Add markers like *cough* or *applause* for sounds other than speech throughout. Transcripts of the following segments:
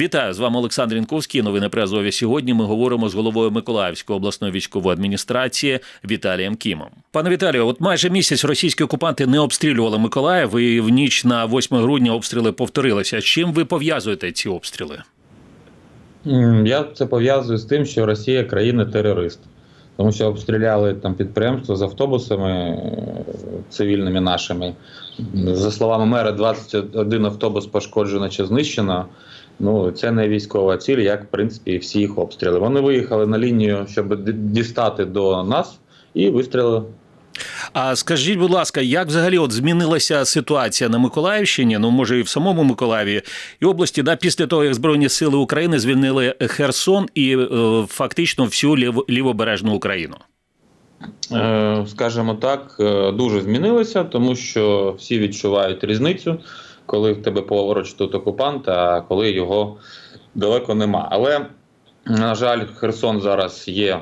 Вітаю з вами Олександр Інковський. Новини при Азові. Сьогодні ми говоримо з головою Миколаївської обласної військової адміністрації Віталієм Кімом. Пане Віталію, от майже місяць російські окупанти не обстрілювали Миколаїв, і в ніч на 8 грудня обстріли повторилися. З чим ви пов'язуєте ці обстріли? Я це пов'язую з тим, що Росія країна-терорист, тому що обстріляли там підприємства з автобусами е, цивільними нашими. За словами мера, 21 автобус пошкоджено чи знищено. Ну це не військова ціль, як в принципі всі їх обстріли. Вони виїхали на лінію, щоб дістати до нас, і вистрілили. А скажіть, будь ласка, як взагалі от змінилася ситуація на Миколаївщині? Ну може і в самому Миколаєві і області, да, після того як Збройні сили України звільнили Херсон і е, фактично всю лів, лівобережну Україну? Е, скажімо так, е, дуже змінилося, тому що всі відчувають різницю, коли в тебе поруч тут окупант, а коли його далеко нема. Але, на жаль, Херсон зараз є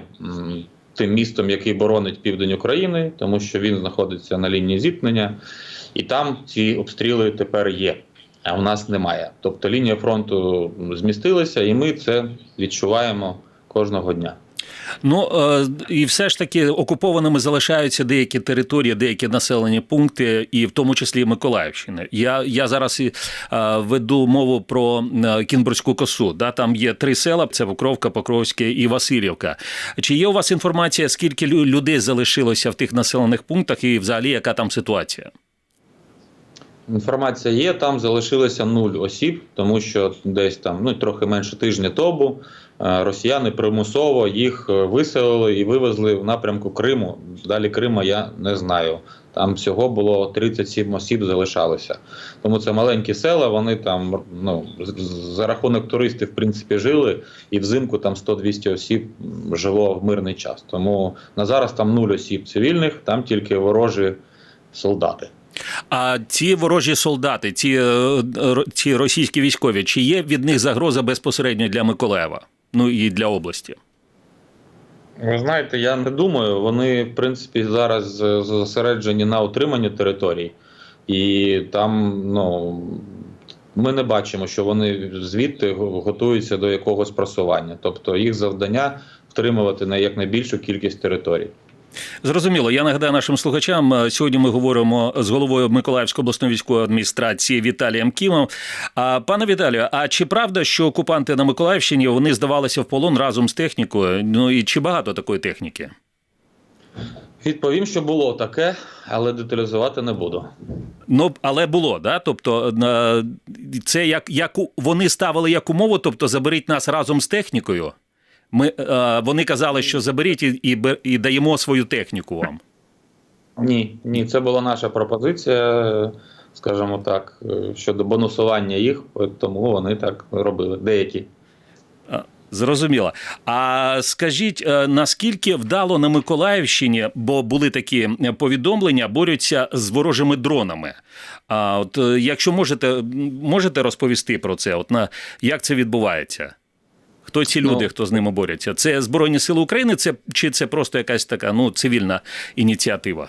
тим містом, який боронить південь України, тому що він знаходиться на лінії зіткнення, і там ці обстріли тепер є. А у нас немає. Тобто лінія фронту змістилася, і ми це відчуваємо кожного дня. Ну е, і все ж таки окупованими залишаються деякі території, деякі населені пункти, і в тому числі Миколаївщини. Я, я зараз е, веду мову про е, Кінбурзьку косу. Да, там є три села: це Покровка, Покровське і Васильівка. Чи є у вас інформація, скільки людей залишилося в тих населених пунктах, і взагалі яка там ситуація? Інформація є, там залишилося нуль осіб, тому що десь там ну трохи менше тижня тому росіяни примусово їх е, виселили і вивезли в напрямку Криму. Далі Крима я не знаю. Там всього було 37 осіб залишалося. Тому це маленькі села. Вони там ну за рахунок туристів в принципі жили, і взимку там 100-200 осіб жило в мирний час. Тому на зараз там нуль осіб цивільних, там тільки ворожі солдати. А ці ворожі солдати, ці, е, ці російські військові, чи є від них загроза безпосередньо для Миколаєва? Ну і для області? Ви знаєте, я не думаю. Вони, в принципі, зараз зосереджені на утриманні територій, і там, ну. Ми не бачимо, що вони звідти готуються до якогось просування. Тобто їх завдання втримувати на якнайбільшу кількість територій. Зрозуміло. Я нагадаю нашим слухачам. е, Сьогодні ми говоримо з головою Миколаївської обласної військової адміністрації Віталієм Кімом. А пане Віталію, а чи правда, що окупанти на Миколаївщині вони здавалися в полон разом з технікою? Ну і чи багато такої техніки? Відповім, що було таке, але деталізувати не буду. Ну але було, да? Тобто е, це як, як вони ставили як умову, тобто заберіть нас разом з технікою. Ми е, вони казали, що заберіть і, і, і даємо свою техніку вам. Ні, ні, це була наша пропозиція, е, скажімо так, е, щодо бонусування їх, тому вони так робили. Деякі. Зрозуміло. А скажіть, е, наскільки вдало на Миколаївщині, бо були такі е, повідомлення, борються з ворожими дронами. А от е, якщо можете, можете розповісти про це, от на як це відбувається? Хто ці люди, Ну, хто з ними борються? Це Збройні Сили України, це чи це просто якась така ну цивільна ініціатива?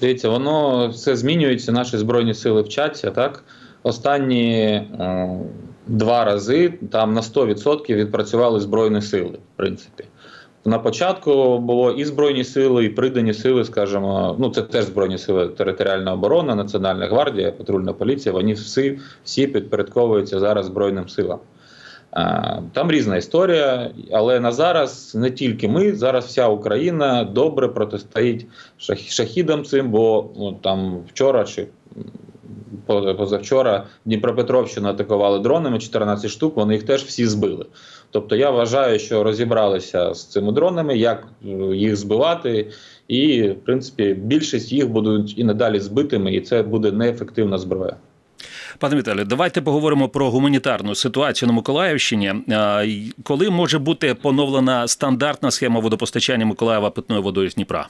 Дивіться, воно все змінюється. Наші збройні сили вчаться. Так останні е, два рази там на 100% відпрацювали збройні сили. В принципі, на початку було і збройні сили, і придані сили, скажімо, ну це теж збройні сили територіальна оборона, Національна гвардія, патрульна поліція. Вони всі, всі підпорядковуються зараз збройним силам. Там різна історія, але на зараз не тільки ми, зараз вся Україна добре протистоїть шахідам цим, бо ну, там вчора чи позавчора Дніпропетровщину атакували дронами 14 штук, вони їх теж всі збили. Тобто я вважаю, що розібралися з цими дронами, як е, їх збивати, і в принципі більшість їх будуть і надалі збитими, і це буде неефективна зброя. Пане Віталію, давайте поговоримо про гуманітарну ситуацію на Миколаївщині. Коли може бути поновлена стандартна схема водопостачання Миколаєва питною водою з Дніпра?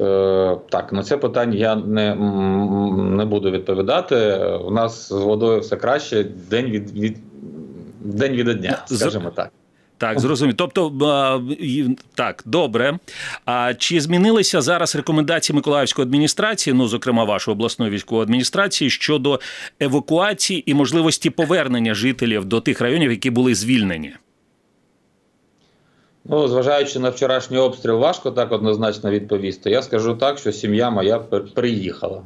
Е, так, на це питання я не, не буду відповідати. У нас з водою все краще день від, від день від дня, скажімо так. Так, зрозумів. Тобто, так, добре. А чи змінилися зараз рекомендації Миколаївської адміністрації, ну, зокрема, вашої обласної військової адміністрації, щодо евакуації і можливості повернення жителів до тих районів, які були звільнені? Ну, зважаючи на вчорашній обстріл, важко так однозначно відповісти. Я скажу так, що сім'я моя приїхала.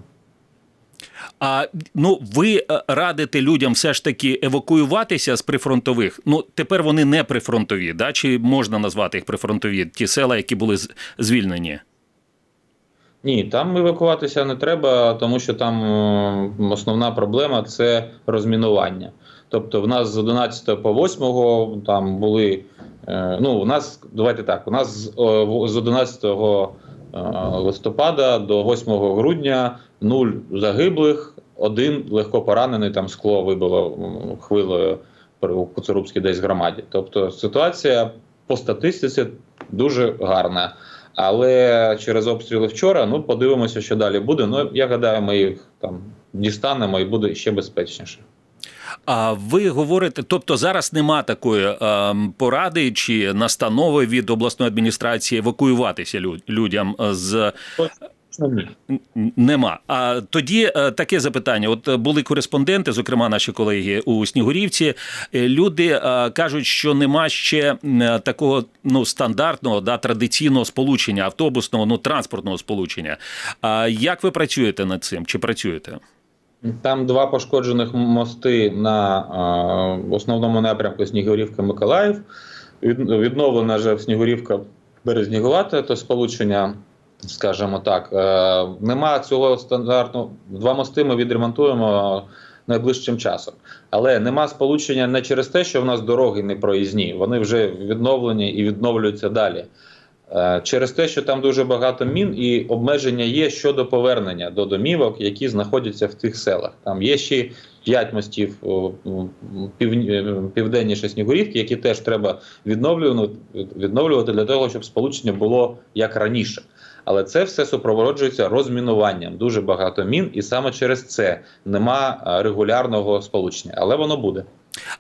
А ну ви е, радите людям все ж таки евакуюватися з прифронтових. Ну тепер вони не прифронтові, да? чи можна назвати їх прифронтові, ті села, які були звільнені? Ні, там евакуватися не треба, тому що там основна проблема це розмінування. Тобто, в нас з 11 по 8 там були. е, Ну, у нас, давайте так, у нас з, о, в- з 11 е, листопада до 8 грудня нуль загиблих, один легко поранений, там скло вибило хвилею у Коцурубській десь громаді. Тобто ситуація по статистиці дуже гарна. Але через обстріли вчора, ну подивимося, що далі буде. Ну я гадаю, ми їх там дістанемо і буде ще безпечніше. А ви говорите, тобто зараз нема такої е, поради чи настанови від обласної адміністрації евакуюватися лю- людям е, з Нема. А тоді е, таке запитання: от е, були кореспонденти, зокрема наші колеги у Снігурівці. Люди кажуть, що нема ще такого ну стандартного да традиційного сполучення автобусного, ну транспортного сполучення. А як ви працюєте над цим? Чи працюєте? Там два пошкоджених мости на основному напрямку Снігурівка-Миколаїв. Від, відновлена вже Снігурівка Березнігувата, то сполучення, скажімо так. Е, нема цього стандартного. Два мости ми відремонтуємо найближчим часом. Але нема сполучення не через те, що в нас дороги не проїзні. Вони вже відновлені і відновлюються далі. Е, Через те, що там дуже багато мін і обмеження є щодо повернення до домівок, які знаходяться в тих селах. Там є ще п'ять мостів е, південніше Снігурівки, які теж треба відновлювати для того, щоб сполучення було як раніше. Але це все супроводжується розмінуванням. Дуже багато мін, і саме через це нема е, регулярного сполучення. Але воно буде.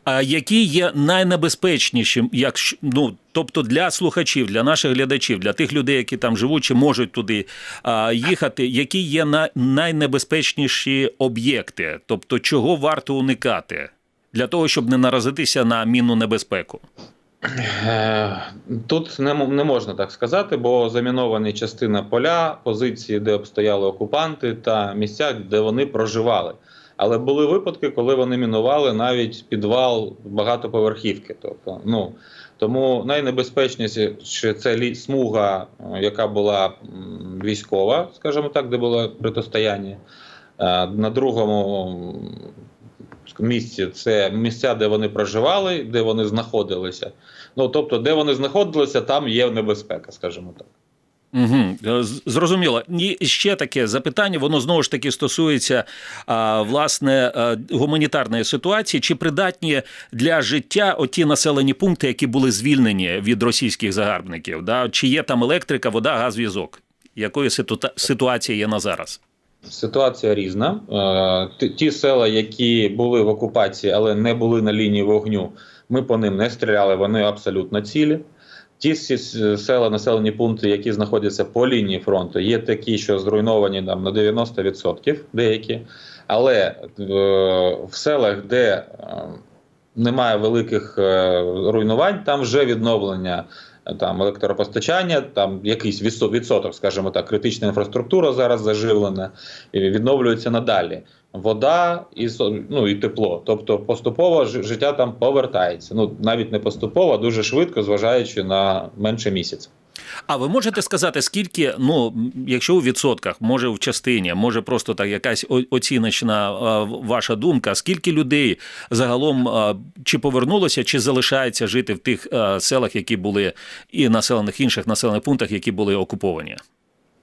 А які є найнебезпечнішим, якщо ну тобто для слухачів, для наших глядачів, для тих людей, які там живуть чи можуть туди а, їхати, які є на, найнебезпечніші об'єкти, тобто чого варто уникати для того, щоб не наразитися на мінну небезпеку? Е, Тут не, не можна так сказати, бо заміновані частина поля, позиції, де обстояли окупанти, та місця, де вони проживали. Але були випадки, коли вони мінували навіть підвал багатоповерхівки. Тобто, ну тому найнебезпечніше це смуга, е, яка була військова, скажімо так, де було протистояння. Е, На другому місці це місця, де вони проживали, де вони знаходилися. Ну тобто, де вони знаходилися, там є небезпека, скажімо так. Угу, зрозуміло. І ще таке запитання, воно знову ж таки стосується власне гуманітарної ситуації. Чи придатні для життя оті населені пункти, які були звільнені від російських загарбників? Да? Чи є там електрика, вода, газ, зв'язок? Якою ситуа- ситуація є на зараз? Ситуація різна. Е, ті- села, які були в окупації, але не були на лінії вогню, ми по ним не стріляли, вони абсолютно цілі. Ті села, населені пункти, які знаходяться по лінії фронту, є такі, що зруйновані там на 90% деякі. Але е, в селах, де е, немає великих руйнувань, там вже відновлення там електропостачання, там якийсь відсоток, скажімо так, критична інфраструктура зараз заживлена і відновлюється надалі. Вода і ну, і тепло. Тобто поступово життя там повертається. Ну навіть не поступово, а дуже швидко, зважаючи на менше місяця. А ви можете сказати, скільки, ну, якщо у відсотках, може в частині, може просто так якась оціночна ваша думка, скільки людей загалом чи повернулося, чи залишається жити в тих селах, які були, і населених інших населених пунктах, які були окуповані?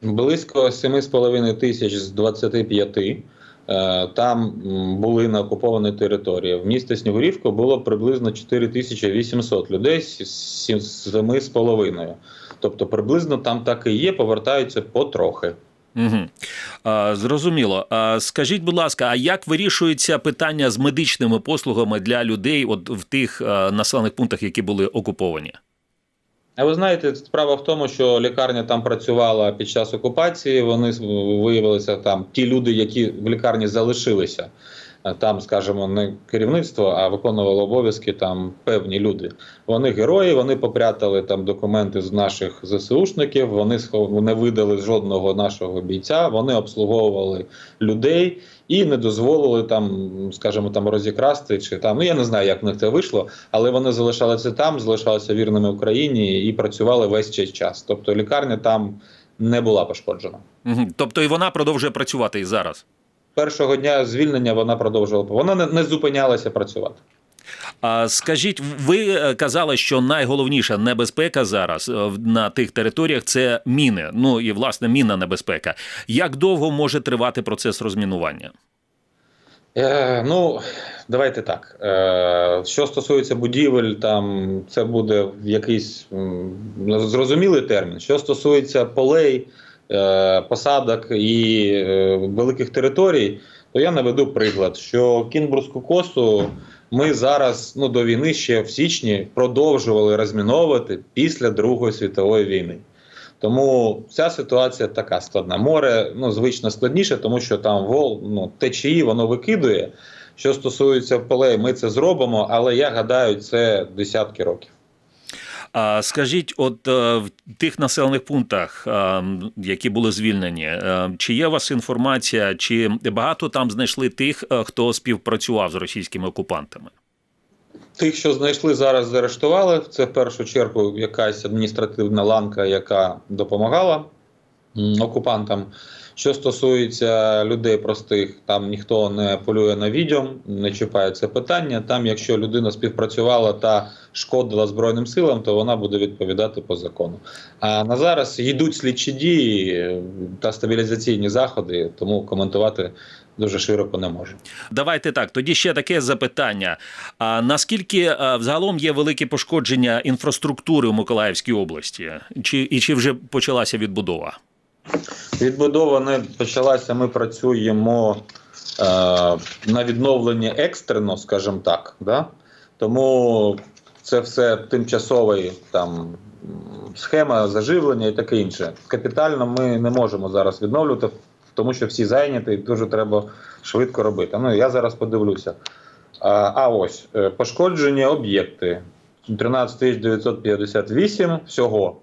Близько 7,5 тисяч з 25 е, там були на окупованій території. В місті Снігурівка було приблизно 4800 людей з 7,5. Тобто приблизно там так і є, повертаються потрохи. Угу. А, зрозуміло. А, скажіть, будь ласка, а як вирішується питання з медичними послугами для людей от в тих а, населених пунктах, які були окуповані? А ви знаєте, справа в тому, що лікарня там працювала під час окупації. Вони виявилися там ті люди, які в лікарні залишилися. Там, скажімо, не керівництво, а виконували обов'язки там певні люди. Вони герої, вони попрятали там документи з наших ЗСУшників. Вони не видали жодного нашого бійця. Вони обслуговували людей і не дозволили там, скажімо, там розікрасти чи там. Ну я не знаю, як в них це вийшло, але вони залишалися там, залишалися вірними Україні і працювали весь цей час. Тобто лікарня там не була пошкоджена. Угу. Тобто і вона продовжує працювати і зараз. Першого дня звільнення вона продовжувала. Вона не, не зупинялася працювати. А скажіть, ви е, казали, що найголовніша небезпека зараз е, на тих територіях це міни. Ну і власне мінна небезпека. Як довго може тривати процес розмінування? Е, ну, давайте так. Е, що стосується будівель, там це буде в якийсь зрозумілий термін. Що стосується полей, посадок і е, великих територій, то я наведу приклад, що Кінбурзьку косу ми зараз ну, до війни ще в січні продовжували розміновувати після Другої світової війни. Тому ця ситуація така складна. Море ну, звично складніше, тому що там вол ну, течії, воно викидує. Що стосується полей, ми це зробимо, але я гадаю, це десятки років. А скажіть, от е, в тих населених пунктах, е, які були звільнені, е, чи є у вас інформація, чи багато там знайшли тих, хто співпрацював з російськими окупантами? Тих, що знайшли зараз, заарештували. Це в першу чергу якась адміністративна ланка, яка допомагала окупантам. Що стосується людей простих, там ніхто не полює на відьом, не чіпає це питання. Там, якщо людина співпрацювала та шкодила Збройним силам, то вона буде відповідати по закону. А на зараз йдуть слідчі дії та стабілізаційні заходи, тому коментувати дуже широко не можу. Давайте так. Тоді ще таке запитання: а наскільки е, взагалом є велике пошкодження інфраструктури у Миколаївській області? Чи і чи вже почалася відбудова? Відбудова не почалася. Ми працюємо е, на відновленні екстрено, скажімо так. Да? Тому це все тимчасовий там схема заживлення і таке інше. Капітально ми не можемо зараз відновлювати, тому що всі зайняті і дуже треба швидко робити. Ну я зараз подивлюся. А, а ось е, пошкоджені об'єкти 13 958 всього.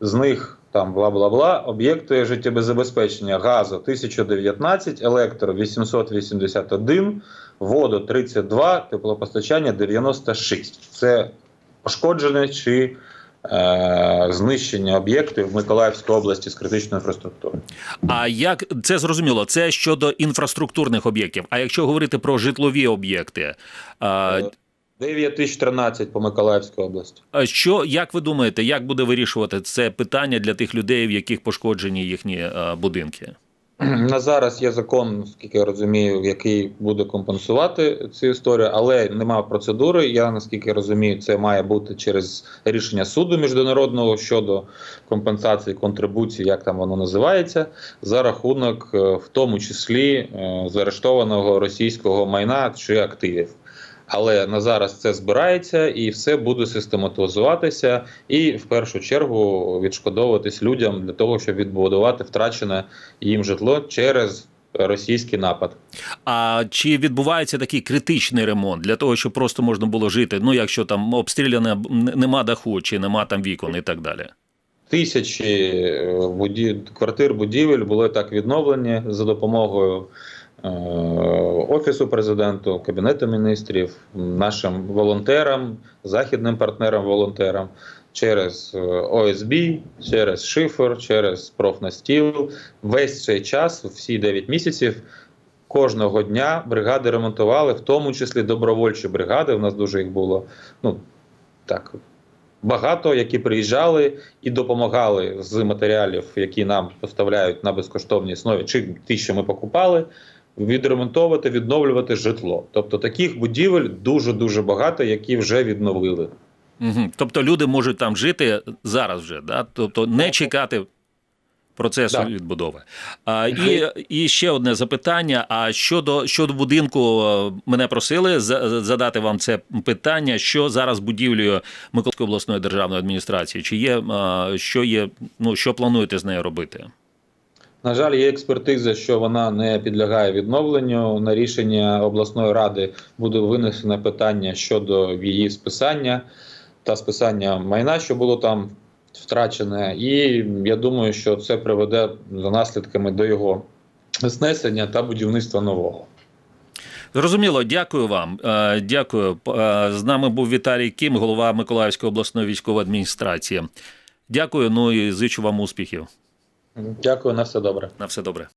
З них там бла бла бла об'єкти життєбезпечення газу 1019, електро 881, воду 32, теплопостачання 96. Це пошкоджені чи е, знищення об'єктів в Миколаївській області з критичної інфраструктури. А як це зрозуміло? Це щодо інфраструктурних об'єктів. А якщо говорити про житлові об'єкти, а, 9013 по Миколаївській області. а що як ви думаєте, як буде вирішувати це питання для тих людей, в яких пошкоджені їхні е, будинки? *clears throat* На зараз є закон, наскільки я розумію, який буде компенсувати цю історію, але немає процедури. Я наскільки розумію, це має бути через рішення суду міжнародного щодо компенсації контрибуції, як там воно називається, за рахунок, е, в тому числі е, заарештованого російського майна чи активів. Але на зараз це збирається і все буде систематизуватися, і в першу чергу відшкодовуватись людям для того, щоб відбудувати втрачене їм житло через російський напад. А чи відбувається такий критичний ремонт для того, щоб просто можна було жити? Ну, якщо там обстріляне нема даху, чи нема там вікон і так далі? Тисячі е, буді... квартир, будівель були так відновлені за допомогою. Офісу президенту, кабінету міністрів, нашим волонтерам, західним партнерам волонтерам. Через е, ОСБ, через шифер, через профнастіл. Весь цей час, всі 9 місяців, кожного дня бригади ремонтували, в тому числі добровольчі бригади. У нас дуже їх було ну так багато, які приїжджали і допомагали з матеріалів, які нам поставляють на безкоштовній основі, чи ті, що ми покупали. Відремонтовувати, відновлювати житло. Тобто таких будівель дуже дуже багато, які вже відновили. Угу. Тобто люди можуть там жити зараз вже, да? тобто не чекати. процесу Так. відбудови. А, і, і ще одне запитання. А щодо щодо будинку, е, мене просили задати вам це питання. Що зараз будівлею Миколаївської обласної державної адміністрації? Чи є е, що є? Ну що плануєте з нею робити? На жаль, є експертиза, що вона не підлягає відновленню. На рішення обласної ради буде винесено питання щодо її списання та списання майна, що було там втрачене. І я думаю, що це приведе за наслідками до його знесення та будівництва нового. Зрозуміло, дякую вам. Е, Дякую. Е, З нами був Віталій Кім, голова Миколаївської обласної військової адміністрації. Дякую. Ну і зичу вам успіхів. Дякую на все добре. На все добре.